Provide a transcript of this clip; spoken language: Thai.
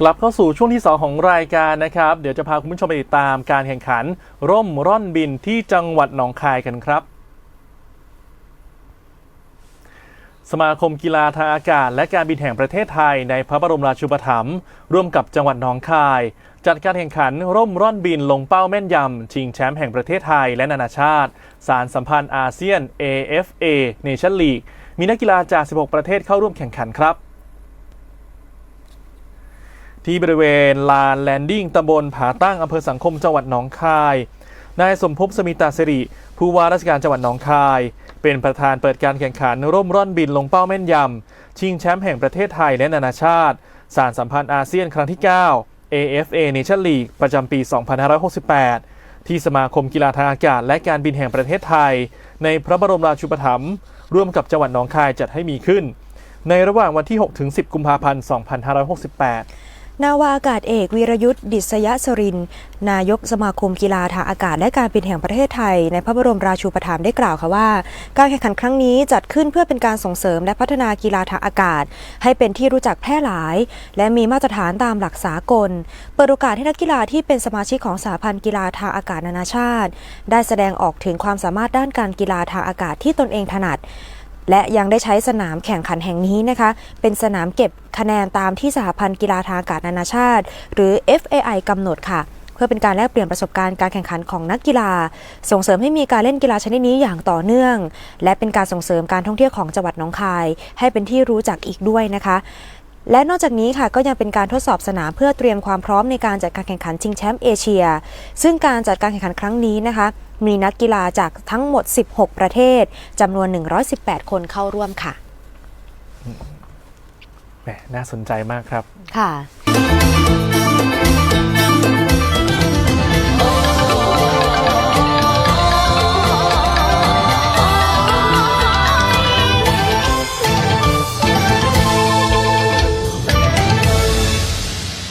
กลับเข้าสู่ช่วงที่ 2 ของรายการนะครับ เดี๋ยวจะพาคุณผู้ชมไปติดตามการแข่งขัน ร่มร่อนบินที่จังหวัดหนองคายกันครับ สมาคมกีฬาทางอากาศ และการบินแห่งประเทศไทยในพระบรมราชูปถัมภ์ร่วมกับจังหวัดหนองคาย จัดการแข่งขันร่มร่อนบินลงเป้าแม่นยำชิงแชมป์แห่งประเทศไทยและนานาชาติ สารสัมพันธ์อาเซียน AFA Nation League มีนักกีฬาจาก 16 ประเทศเข้าร่วมแข่งขันครับ ที่บริเวณลานแลนดิ้งตำบลผาตั้งอำเภอสังคมจังหวัดหนองคาย นายสมภพสมิตาสิริ ผู้ว่าราชการจังหวัดหนองคาย เป็นประธานเปิดการแข่งขันร่มร่อนบินลงเป้าแม่นยำ ชิงแชมป์แห่งประเทศไทยและนานาชาติ สารสัมพันธ์อาเซียนครั้งที่ 9 AFA Nation League ประจำปี 2568 ที่สมาคมกีฬาทางอากาศและการบินแห่งประเทศไทย ในพระบรมราชูปถัมภ์ร่วมกับจังหวัดหนองคายจัดให้มีขึ้น ในระหว่างวันที่ 6-10 กุมภาพันธ์ 2568 นาวาอากาศเอกวีรยุทธ์ดิษยสริน นายกสมาคมกีฬาทางอากาศและการบินแห่งประเทศไทย ในพระบรมราชูปถัมภ์ได้กล่าวค่ะว่า การแข่งขันครั้งนี้จัดขึ้นเพื่อเป็นการส่งเสริมและพัฒนากีฬาทางอากาศ ให้เป็นที่รู้จักแพร่หลาย และมีมาตรฐานตามหลักสากล เปิดโอกาสให้นักกีฬาที่เป็นสมาชิกของสหพันธ์กีฬาทางอากาศนานาชาติ ได้แสดงออกถึงความสามารถด้านการกีฬาทางอากาศที่ตนเองถนัด และยังได้ใช้สนามแข่งขันแห่งนี้นะคะ เป็นสนามเก็บคะแนนตามที่สหพันธ์กีฬาทางอากาศนานาชาติ หรือ FAI กำหนดค่ะเพื่อเป็นการแลกเปลี่ยนประสบการณ์การแข่งขันของนักกีฬา ส่งเสริมให้มีการเล่นกีฬาชนิดนี้อย่างต่อเนื่อง และเป็นการส่งเสริมการท่องเที่ยวของจังหวัดหนองคาย ให้เป็นที่รู้จักอีกด้วยนะคะ และนอกจากนี้ค่ะก็ยังเป็นการทดสอบสนามเพื่อเตรียมความพร้อมในการจัดการแข่งขันชิงแชมป์เอเชีย ซึ่งการจัดการแข่งขันครั้งนี้นะคะ มีนักกีฬาจากทั้งหมด 16 ประเทศจำนวน 118 คนเข้าร่วมค่ะแหมน่าสนใจมากครับ ค่ะ